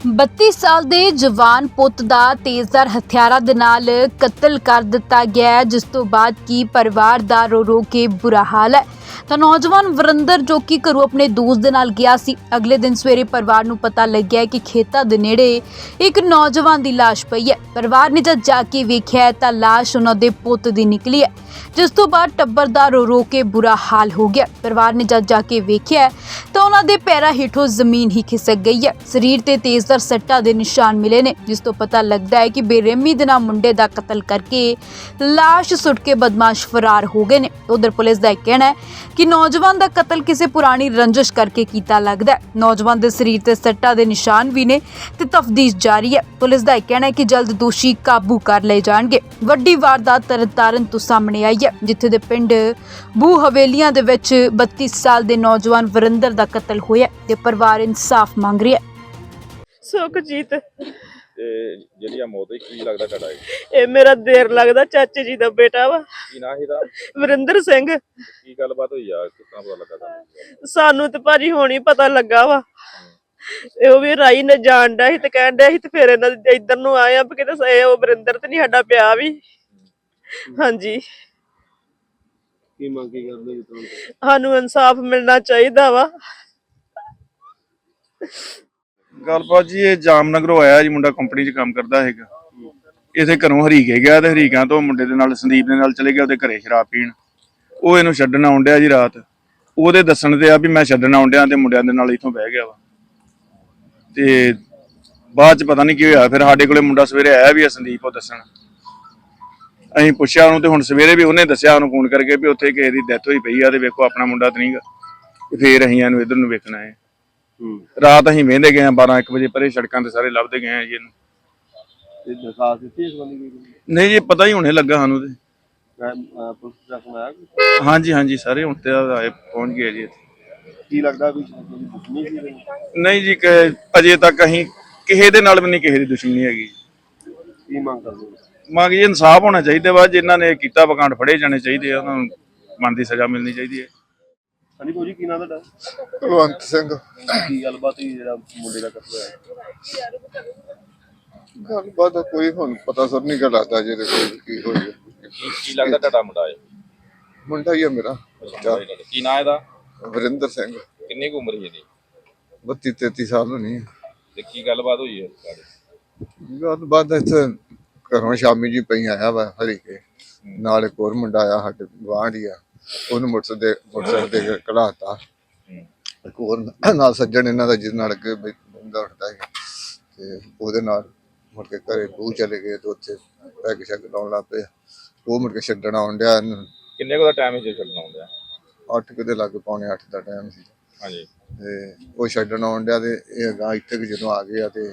32 ਸਾਲ ਦੇ ਜਵਾਨ ਪੁੱਤ ਦਾ ਤੇਜ਼ਦਾਰ ਹਥਿਆਰਾਂ ਦੇ ਨਾਲ ਕਤਲ ਕਰ ਦਿੱਤਾ ਗਿਆ ਜਿਸ ਤੋਂ ਬਾਅਦ ਕੀ ਪਰਿਵਾਰ ਦਾ ਰੋ ਰੋ ਕੇ ਬੁਰਾ ਹਾਲ ਹੈ? ਤਾਂ ਨੌਜਵਾਨ ਵਰਿੰਦਰ ਜੋ ਕਿ ਘਰੋਂ ਆਪਣੇ ਦੋਸਤ ਦੇ ਨਾਲ ਗਿਆ ਸੀ, ਅਗਲੇ ਦਿਨ ਸਵੇਰੇ ਪਰਿਵਾਰ ਨੂੰ ਪਤਾ ਲੱਗਿਆ ਕਿ ਖੇਤਾਂ ਦੇ ਨੇੜੇ ਇੱਕ ਨੌਜਵਾਨ ਦੀ ਲਾਸ਼ ਪਈ ਹੈ। ਪਰਿਵਾਰ ਨੇ ਜਦ ਜਾ ਕੇ ਵੇਖਿਆ ਤਾਂ ਲਾਸ਼ ਉਹਨਾਂ ਦੇ ਪੁੱਤ ਦੀ ਨਿਕਲੀ ਹੈ, ਜਿਸ ਤੋਂ ਬਾਅਦ ਟੱਬਰ ਦਾ ਰੋ ਰੋ ਕੇ ਬੁਰਾ ਹਾਲ ਹੋ ਗਿਆ। ਪਰਿਵਾਰ ਨੇ ਜਦ ਜਾ ਕੇ ਵੇਖਿਆ ਤਾਂ ਉਹਨਾਂ ਦੇ ਪੈਰਾਂ ਹੇਠੋਂ ਜ਼ਮੀਨ ਹੀ ਖਿਸਕ ਗਈ ਹੈ। ਸਰੀਰ ਤੇ ਤੇਜ਼ਦਰ ਸੱਟਾਂ ਦੇ ਨਿਸ਼ਾਨ ਮਿਲੇ ਨੇ, ਜਿਸ ਤੋਂ ਪਤਾ ਲੱਗਦਾ ਹੈ ਕਿ ਬੇਰਹਿਮੀ ਦੇ ਨਾਲ ਮੁੰਡੇ ਦਾ ਕਤਲ ਕਰਕੇ ਲਾਸ਼ ਸੁੱਟ ਕੇ ਬਦਮਾਸ਼ ਫਰਾਰ ਹੋ ਗਏ ਨੇ। ਉਧਰ ਪੁਲਿਸ ਦਾ ਇਹ ਕਹਿਣਾ ਹੈ ਕਿ ਨੌਜਵਾਨ ਦਾ ਕਤਲ ਕਿਸੇ ਪੁਰਾਣੀ ਰੰਜਿਸ਼ ਕਰਕੇ ਕੀਤਾ ਲੱਗਦਾ ਹੈ। ਨੌਜਵਾਨ ਦੇ ਸਰੀਰ ਤੇ ਸੱਟਾਂ ਦੇ ਨਿਸ਼ਾਨ ਵੀ ਨੇ ਤੇ ਤਫਤੀਸ਼ ਜਾਰੀ ਹੈ। ਪੁਲਿਸ ਦਾ ਇਹ ਕਹਿਣਾ ਹੈ ਕਿ ਜਲਦ ਦੋਸ਼ੀ ਕਾਬੂ ਕਰ ਲਏ ਜਾਣਗੇ। ਵੱਡੀ ਵਾਰਦਾਤ ਤਰਨਤਾਰਨ ਤੋਂ ਸਾਹਮਣੇ ਆਈ ਹੈ, ਜਿੱਥੇ ਦੇ ਪਿੰਡ ਬੂ ਹਵੇਲੀਆਂ ਦੇ ਵਿੱਚ 32 ਸਾਲ ਦੇ ਨੌਜਵਾਨ ਵਰਿੰਦਰ ਦਾ ਕਤਲ ਹੋਇਆ ਤੇ ਪਰਿਵਾਰ ਇਨਸਾਫ ਮੰਗ ਰਿਹਾ ਹੈ। ਸੁਖਜੀਤ ਤੇ ਜਿਹੜੀ ਆ ਮੌਤ ਹੋਈ ਕੀ ਲੱਗਦਾ ਤੁਹਾਡਾ ਇਹ? ਇਹ ਮੇਰਾ ਦੇਰ ਲੱਗਦਾ ਚਾਚੇ ਜੀ ਦਾ ਬੇਟਾ ਵਾ। ਕੀ ਨਾਂ ਇਹਦਾ? ਵਰਿੰਦਰ ਸਿੰਘ। ਕੀ ਗੱਲਬਾਤ ਹੋਈ ਆ? ਕਿੱਦਾਂ ਪਤਾ ਲੱਗਾ ਤੁਹਾਨੂੰ? ਸਾਨੂੰ ਤੇ ਭਾਜੀ ਹੋਣੀ ਪਤਾ ਲੱਗਾ ਵਾ। ਇਹ ਉਹ ਵੀ ਰਾਈ ਨੇ ਜਾਣ ਡਿਆ ਸੀ ਤੇ ਕਹਿਣ ਡਿਆ ਸੀ ਤੇ ਫਿਰ ਇਹਨਾਂ ਦੇ ਇੱਧਰ ਨੂੰ ਆਏ ਆ ਵੀ ਕਿਤੇ ਸ- ਉਹ ਵਰਿੰਦਰ ਤੇ ਨਹੀਂ ਸਾਡਾ ਪਿਆ ਵੀ। ਹਾਂਜੀ। ਕੀ ਮੰਗ ਕੀ ਕਰਦੇ ਜੀ ਤੁਹਾਨੂੰ? ਸਾਨੂੰ ਇਨਸਾਫ ਮਿਲਣਾ ਚਾਹੀਦਾ ਵਾ। ਗੱਲਬਾਤ ਜੀ, ਇਹ ਜਾਮਨਗਰੋਂ ਆਇਆ ਜੀ, ਮੁੰਡਾ ਕੰਪਨੀ 'ਚ ਕੰਮ ਕਰਦਾ ਹੈਗਾ ਇਥੇ ਘਰੋਂ ਹਰੀਕੇ ਗਿਆ ਤੇ ਹਰੀਕਾਂ ਤੋਂ ਮੁੰਡੇ ਦੇ ਨਾਲ, ਸੰਦੀਪ ਦੇ ਨਾਲ ਚਲੇ ਗਿਆ, ਉਹਦੇ ਘਰੇ ਸ਼ਰਾਬ ਪੀਣ। ਉਹ ਇਹਨੂੰ ਛੱਡਣ ਆਉਣ ਡਿਆ ਜੀ ਰਾਤ। ਉਹਦੇ ਦੱਸਣ ਤੇ ਆ ਵੀ ਮੈਂ ਛੱਡਣ ਆਉਂਦਿਆ ਤੇ ਮੁੰਡਿਆਂ ਦੇ ਨਾਲ ਇਥੋਂ ਬਹਿ ਗਿਆ ਵਾ। ਤੇ ਬਾਅਦ ਚ ਪਤਾ ਨਹੀਂ ਕੀ ਹੋਇਆ, ਫਿਰ ਸਾਡੇ ਕੋਲੇ ਮੁੰਡਾ ਸਵੇਰੇ ਆਇਆ ਵੀ ਆ ਸੰਦੀਪ ਉਹ ਦੱਸਣ। ਅਸੀਂ ਪੁੱਛਿਆ ਉਹਨੂੰ ਤੇ ਹੁਣ ਸਵੇਰੇ ਵੀ ਉਹਨੇ ਦੱਸਿਆ ਉਹਨੂੰ ਫੋਨ ਕਰਕੇ ਵੀ ਉੱਥੇ ਕਿਸੇ ਦੀ ਡੈਥ ਹੋਈ ਪਈ ਆ ਤੇ ਵੇਖੋ ਆਪਣਾ ਮੁੰਡਾ ਤੇ ਨਹੀਂਗਾ ਫੇਰ ਅਸੀਂ ਇਹਨੂੰ ਇਧਰ ਨੂੰ ਵੇਖਣਾ ਹੈ ਰਾਤ ਅਸੀਂ ਵਹਿੰਦੇ ਗਏ ਆ 12 1 ਵਜੇ ਪਰੇ ਸੜਕਾਂ ਤੇ ਸਾਰੇ ਲੱਭਦੇ ਗਏ ਆ ਜੀ ਇਹਨੂੰ ਤੇ ਦਰਖਾਸਤ ਦਿੱਤੀ ਇਸ ਬੰਦੇ ਦੀ ਨਹੀਂ ਜੀ ਪਤਾ ਹੀ ਹੁਣੇ ਲੱਗਾ ਸਾਨੂੰ ਤੇ ਅਹ, ਪੁਲਿਸ ਪ੍ਰਸ਼ਾਸਨ ਆਇਆ ਕੋਈ? ਹਾਂਜੀ ਹਾਂਜੀ ਸਾਰੇ ਹੁਣ ਤੇ ਆਏ ਪਹੁੰਚ ਗਏ ਜੀ ਇੱਥੇ। ਕੀ ਲੱਗਦਾ ਵੀ ਸੀ ਇਹਦੇ ਨਾਲ? ਨਹੀਂ ਜੀ ਕਿ ਅਜੇ ਤੱਕ ਅਸੀਂ ਕਿਸੇ ਦੇ ਨਾਲ ਵੀ ਨਹੀਂ ਕਿਸੇ ਦੀ ਦੁਸ਼ਮਣੀ ਹੈਗੀ ਕੀ ਮੰਗ ਕਰਦੇ ਹੋ ਮੰਗ ਜੀ ਇਨਸਾਫ ਹੋਣਾ ਚਾਹੀਦਾ ਵਾ ਜਿਨ੍ਹਾਂ ਨੇ ਕੀਤਾ ਵਕਾਂਡ ਫੜੇ ਜਾਣੇ ਚਾਹੀਦੇ ਆ ਉਹਨਾਂ ਨੂੰ ਬਣਦੀ ਸਜ਼ਾ ਮਿਲਣੀ ਚਾਹੀਦੀ ਹੈ ਹਾਂਜੀ ਭਾਜੀ ਕੀ ਨਾਮ ਤੁਹਾਡਾ? ਕੁਲਵੰਤ ਸਿੰਘ। ਕੀ ਗੱਲਬਾਤ ਹੋਈ ਜਿਹੜਾ ਮੁੰਡੇ ਦਾ ਕਤਲ ਹੋਇਆ? ਗੱਲਬਾਤ ਦਾ ਕੋਈ ਹੁਣ ਪਤਾ ਸਰ ਨਹੀਂ ਗਾ ਲੱਗਦਾ ਜਿਹਦੇ ਕੋਈ ਕੀ ਹੋਈ ਹੈ। ਕੀ ਕੀ ਲੱਗਦਾ ਤੁਹਾਡਾ ਮੁੰਡਾ ਇਹ? ਮੁੰਡਾ ਹੀ ਹੈ ਮੇਰਾ ਚਾਰ- ਕੀ ਨਾਂ ਇਹਦਾ? ਵਰਿੰਦਰ ਸਿੰਘ। ਕਿੰਨੀ ਕੁ ਉਮਰ ਸੀ ਇਹਦੀ? 32 33 ਸਾਲ ਹੋਣੀ ਹੈ। ਤੇ ਕੀ ਗੱਲਬਾਤ ਹੋਈ ਹੈ ਤੁਹਾਡੇ ਗੱਲਬਾਤ ਇੱਥੇ ਘਰੋਂ ਸ਼ਾਮੀ ਜੀ ਪਈ ਆਇਆ ਵਾ ਹਰੀ ਕੇ ਨਾਲ ਇੱਕ ਹੋਰ ਮੁੰਡਾ ਆਇਆ ਸਾਡੇ ਗੁਆਂਢੀ ਆ। ਉਹਨੂੰ ਮੋਟਰਸਾਈਕਲ ਦੇ ਮੋਟਰਸਾਈਕਲ ਦੇ ਕਢਾਤਾ। ਇੱਕ ਹੋਰ ਨਾਲ ਸੱਜਣ ਇਹਨਾਂ ਦਾ ਜਿਸ ਨਾਲ ਅੱਗੇ ਬੰਦਾ ਉੱਠਦਾ ਹੈ ਤੇ ਉਹਦੇ ਨਾਲ ਮੁੜ ਕੇ ਘਰੇ ਬੂ ਚਲੇ ਗਏ ਤੇ ਉੱਥੇ ਪੈਗ ਸ਼ੈਗ ਲਾਉਣ ਲੱਗ ਪਏ। ਉਹ ਮੁੜ ਕੇ ਛੱਡਣ ਆਉਣ ਡਿਆ। ਇਹਨੂੰ ਕਿੰਨੇ ਕੁ ਦਾ ਟਾਈਮ ਹੀ ਛੱਡਣਾ ਹੁੰਦਾ ਅੱਠ ਕੁ ਦੇ ਲੱਗ ਪੌਣੇ ਅੱਠ ਦਾ ਟਾਈਮ ਸੀ। ਹਾਂਜੀ। ਤੇ ਉਹ ਛੱਡਣ ਆਉਣ ਡਿਆ ਤੇ ਇਹ ਅਗਾਂਹ ਇੱਥੇ ਕੁ ਜਦੋਂ ਆ ਗਿਆ ਤੇ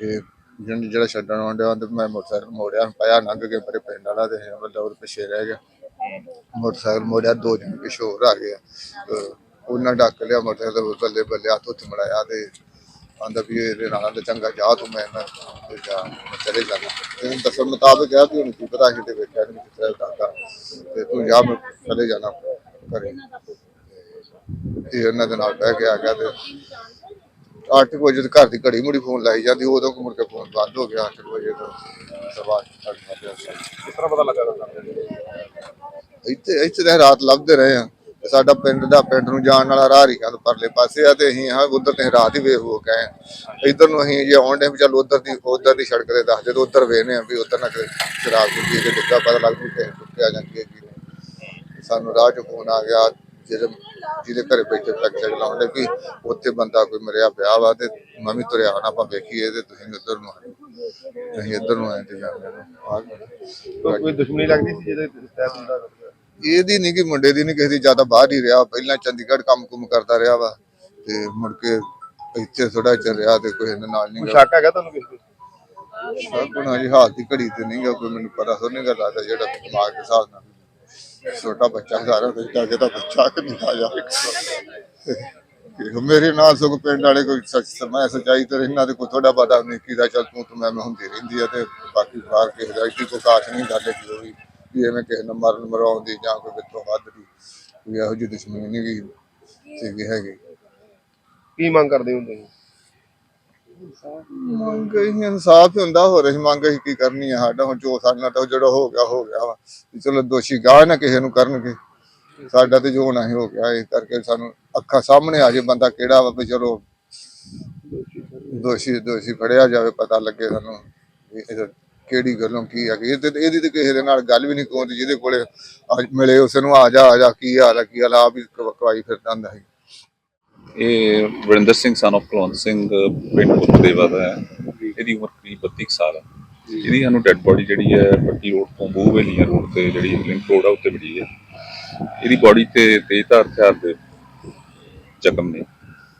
ਇਹ ਜਿਹਨ- ਜਿਹੜਾ ਛੱਡਣ ਆਉਣ ਡਿਆ ਤੇ ਮੈਂ ਮੋਟਰਸਾਈਕਲ ਮੋੜਿਆ ਪਾਇਆ ਲੰਘ ਕੇ ਮੇਰੇ ਪਿੰਡ ਵਾਲਾ ਤੇ ਮਤਲਬ ਉਹ ਪਿੱਛੇ ਰਹਿ ਗਿਆ। ਮੋਟਰਸਾਈਕਲ ਮੋੜਿਆ, ਦੋ ਜਣ ਪਿੱਛੇ ਆ ਗਿਆ ਉਹਨਾਂ ਡੱਕ ਲਿਆ ਮੋਟਰਸਾਈਕਲ ਬੱਲੇ ਬੱਲੇ, ਹੱਥ ਉੱਤੇ ਮੜਾਇਆ ਤੇ ਆਂਦਾ ਵੀ ਇਹਦੇ ਨਾਲ ਤੇ ਚੰਗਾ ਜਾ ਤੂੰ ਮੈਂ ਨਾ, ਤੇ ਜਾ ਚਲੇ ਜਾਣਾ। ਤੇ ਦੱਸਣ ਮੁਤਾਬਕ ਕਿਹਾ ਵੀ ਹੁਣ ਕੀ ਪਤਾ ਸੀ ਤੇ ਵੇਖਿਆ ਨਹੀਂ ਕਿਸ ਤਰ੍ਹਾਂ ਦਾਦਾ ਤੇ ਤੂੰ ਜਾ, ਮੈਂ ਚਲੇ ਜਾਣਾ ਘਰੇ। ਇਹ ਉਹਨਾਂ ਦੇ ਨਾਲ ਬਹਿ ਕੇ ਆ ਗਿਆ ਤੇ ਅੱਠ ਵਜੇ ਤੇ ਘਰ ਦੀ ਘੜੀ ਮੁੜੀ ਫੋਨ ਲਾਈ ਜਾਂਦੀ, ਉਦੋਂ ਕੁ ਮੁੜ ਕੇ ਫੋਨ ਬੰਦ ਹੋ ਗਿਆ, ਅੱਠ ਵਜੇ ਤੋਂ ਸਵਾ ਅੱਠ ਤਰ੍ਹਾਂ ਪਤਾ ਲੱਗਾ ਇੱਥੇ ਇੱਥੇ ਤਾਂ ਰਾਤ ਲੱਭਦੇ ਰਹੇ ਆ। ਸਾਡਾ ਪਿੰਡ ਦਾ ਪਿੰਡ ਨੂੰ ਜਾਣ ਵਾਲਾ ਰਾਹ ਰੀਕਾਂ ਤੋਂ ਪਰਲੇ ਪਾਸੇ ਆ ਤੇ ਅਸੀਂ ਹਾਂ ਉਧਰ ਤੇ ਰਾਤ ਹੀ ਵੇਖ ਹੋ ਗਏ ਇਧਰ ਨੂੰ ਅਸੀਂ ਜੇ ਆਉਣ ਦੇ ਵੀ ਚੱਲ ਉਧਰ ਦੀ ਉਧਰ ਦੀ ਸੜਕ ਤੇ ਦੱਸ ਜਦੋਂ ਉਧਰ ਵੇਖਨੇ ਆ ਵੀ ਉਧਰ ਨਾ ਕੋਈ ਸ਼ਰਾਬ ਦੀ ਪੀ ਡਿੱਗਾ ਪਤਾ ਲੱਗ ਜੂ ਕਿ ਟੁੱਟਿਆ ਜਾਂਦੀ ਹੈ ਜੀ। ਸਾਨੂੰ ਰਾਹ ਚ ਫੋਨ ਆ ਗਿਆ ਜਿਹੜੇ ਜਿਹਦੇ ਘਰੇ ਬੈਠੇ ਤੱਕ ਚੱਲ ਲਾਉਂਦੇ ਕਿ ਉੱਥੇ ਬੰਦਾ ਕੋਈ ਮਰਿਆ ਪਿਆ ਵਾ ਤੇ ਮੈਂ ਵੀ ਤੁਰਿਆ ਆਣਾ ਆਪਾਂ ਵੇਖੀਏ ਤੇ ਤੁਸੀਂ ਉਧਰ ਨੂੰ ਆਏ ਤੁਸੀਂ ਇੱਧਰ ਨੂੰ ਆਏ ਤੇ ਕੋਈ ਦੁਸ਼ਮਣੀ ਲੱਗਦੀ ਸੀ ਜਿਹਦੇ ਤਹਿਤ ਮੁੰਡਾ ਇਹਦੀ ਨਹੀਂ ਕਿ ਮੁੰਡੇ ਦੀ ਨਹੀਂ ਕਿਸੇ ਦੀ ਜ਼ਿਆਦਾ ਬਾਹਰ ਹੀ ਰਿਹਾ। ਪਹਿਲਾਂ ਚੰਡੀਗੜ੍ਹ ਕੰਮ ਕੁਮ ਕਰਦਾ ਰਿਹਾ ਵਾ ਤੇ ਮੁੜ ਕੇ ਇੱਥੇ ਥੋੜਾ ਚਿਰ ਰਿਹਾ ਤੇ ਕੋਈ ਇਹਦੇ ਨਾਲ ਨਹੀਂ ਸ਼ੱਕ ਹੈਗਾ ਤੁਹਾਨੂੰ ਕਿਸੇ ਤੇ? ਸਭ ਗੁਣਾ ਜੀ ਹਾਲ ਦੀ ਘੜੀ ਤੇ ਨਹੀਂ ਗਾ ਕੋਈ ਮੈਨੂੰ ਪਤਾ ਸੋ ਨਹੀਂ ਗਾ ਲੱਗਦਾ ਜਿਹੜਾ ਦਿਮਾਗ ਦੇ ਹਿਸਾਬ ਨਾਲ ਛੋਟਾ ਬੱਚਾ ਸਾਰਾ ਤੇ ਜਾ ਤਾਂ ਬੱਚਾ ਕਿ ਨਹੀਂ ਆ ਜਾ। ਤੇ ਮੇਰੇ ਨਾਲ ਸਗੋਂ ਪਿੰਡ ਵਾਲੇ ਕੋਈ ਸੱਚ ਸਮਾਂ ਸਚਾਈ ਤੇ ਇਹਨਾਂ ਦੇ ਕੋਈ ਥੋੜਾ ਬਾਦਾ ਨਹੀਂ ਕੀਦਾ ਚੱਲ ਤੂੰ ਤੂੰ ਮੈਂ ਹੁੰਦੀ ਰਹਿੰਦੀ ਆ ਤੇ ਬਾਕੀ ਬਾਹਰ ਕੇ ਹਦਾਇਤੀ ਕੋ ਕਾਸ਼ ਨਹੀਂ ਗੱਲ ਕਿ ਹੋਈ ਵੀ ਐਵੇਂ ਕਿਸੇ ਨੂੰ ਮਰਨ ਮਰਾਉਣ ਦੀ ਜਾਂ ਕੋਈ ਵਿੱਚੋਂ ਵੱਧ ਦੀ ਕੋਈ ਇਹੋ ਜਿਹੀ ਦੁਸ਼ਮਣੀ ਨਹੀਂ ਗਈ ਸੀਗੀ ਹੈਗੀ। ਕੀ ਮੰਗ ਕਰਦੇ ਹੁੰਦੇ ਮੰਗ ਇਹ ਇਨਸਾਫ ਹੀ ਹੁੰਦਾ ਹੋਰ ਅਸੀਂ ਮੰਗ ਅਸੀਂ ਕੀ ਕਰਨੀ ਆ? ਸਾਡਾ ਹੁਣ ਜੋ ਸਾਡੇ ਨਾਲ ਤਾਂ ਜਿਹੜਾ ਹੋ ਗਿਆ ਹੋ ਗਿਆ ਵਾ। ਚਲੋ ਦੋਸ਼ੀ ਗਾਹ ਨਾ ਕਿਸੇ ਨੂੰ ਕਰਨਗੇ। ਸਾਡਾ ਤੇ ਜੋ ਹੋਣਾ ਹੀ ਹੋ ਗਿਆ ਇਸ ਕਰਕੇ ਸਾਨੂੰ ਅੱਖਾਂ ਸਾਹਮਣੇ ਆ ਜੇ ਬੰਦਾ ਕਿਹੜਾ ਵਾ ਵੀ ਚਲੋ ਦੋਸ਼ੀ ਦੋਸ਼ੀ ਫੜਿਆ ਜਾਵੇ ਪਤਾ ਲੱਗੇ ਸਾਨੂੰ ਕਿਹੜੀ ਗੱਲੋਂ ਕੀ ਹੈ ਇਹ ਤੇ ਇਹਦੀ ਤੇ ਕਿਸੇ ਦੇ ਨਾਲ ਗੱਲ ਵੀ ਨਹੀਂ ਕੋਉਂਦੀ ਜਿਹਦੇ ਕੋਲੇ ਅੱਜ ਮਿਲੇ ਉਸ ਨੂੰ ਆ ਜਾ ਆ ਜਾ ਕੀ ਹਾਲ ਹੈ ਕੀ ਹਾਲ ਆ ਹੀ ਕਵਾਈ ਫਿਰਦਾ ਹੁੰਦਾ ਸੀ। ਇਹ ਵਰਿੰਦਰ ਸਿੰਘ ਸਨ of ਕੁਲਵੰਤ ਸਿੰਘ ਪਿੰਡ ਪੁੱਤਦੇਵਾ ਦਾ ਹੈ। ਇਹਦੀ ਉਮਰ ਕਰੀਬ 32 ਕੁ ਸਾਲ ਹੈ। ਇਹਦੀ ਸਾਨੂੰ ਡੈੱਡ ਬੋਡੀ ਜਿਹੜੀ ਹੈ ਪੱਟੀ ਰੋਡ ਤੋਂ ਬੂਹਵੇਲੀਆਂ ਰੋਡ ਤੇ ਜਿਹੜੀ ਲਿੰਕ ਰੋਡ ਆ ਉੱਤੇ ਮਿਲੀ ਹੈ। ਇਹਦੀ ਬੋਡੀ ਤੇ ਤੇਜ਼ਧਾਰ ਹਥਿਆਰ ਦੇ ਜ਼ਖਮ ਨੇ।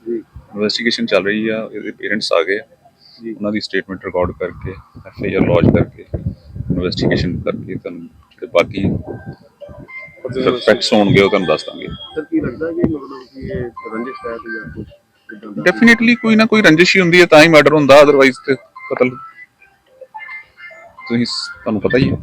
ਇਨਵੈਸਟੀਗੇਸ਼ਨ ਚੱਲ ਰਹੀ ਆ ਇਹਦੇ ਪੇਰੈਂਟਸ ਆ ਗਏ ਆ। ਉਹਨਾਂ ਦੀ ਸਟੇਟਮੈਂਟ ਰਿਕਾਰਡ ਕਰਕੇ ਐਫ ਆਈ ਆਰ ਲੌਜ ਕਰਕੇ ਇਨਵੈਸਟੀਗੇਸ਼ਨ ਕਰਕੇ ਤੁਹਾਨੂੰ ਜਿਹੜੇ ਬਾਕੀ ਫੈਕਟਸ ਹੋਣਗੇ ਉਹ ਤੁਹਾਨੂੰ ਦੱਸ ਦਾਂਗੇ। ਸਰ ਕੀ ਲੱਗਦਾ ਕਿ ਮਤਲਬ ਕਿ ਇਹ ਰੰਜਿਸ਼ ਹੈ ਜਾਂ ਕੁਝ ਡੈਫੀਨਿਟਲੀ ਕੋਈ ਨਾ ਕੋਈ ਰੰਜਿਸ਼ ਹੀ ਹੁੰਦੀ ਹੈ ਤਾਂ ਹੀ ਮਰਡਰ ਹੁੰਦਾ ਅਦਰਵਾਈਜ਼ ਤੇ ਕਤਲ ਤੁਸੀਂ ਤੁਹਾਨੂੰ ਪਤਾ ਹੀ ਹੈ।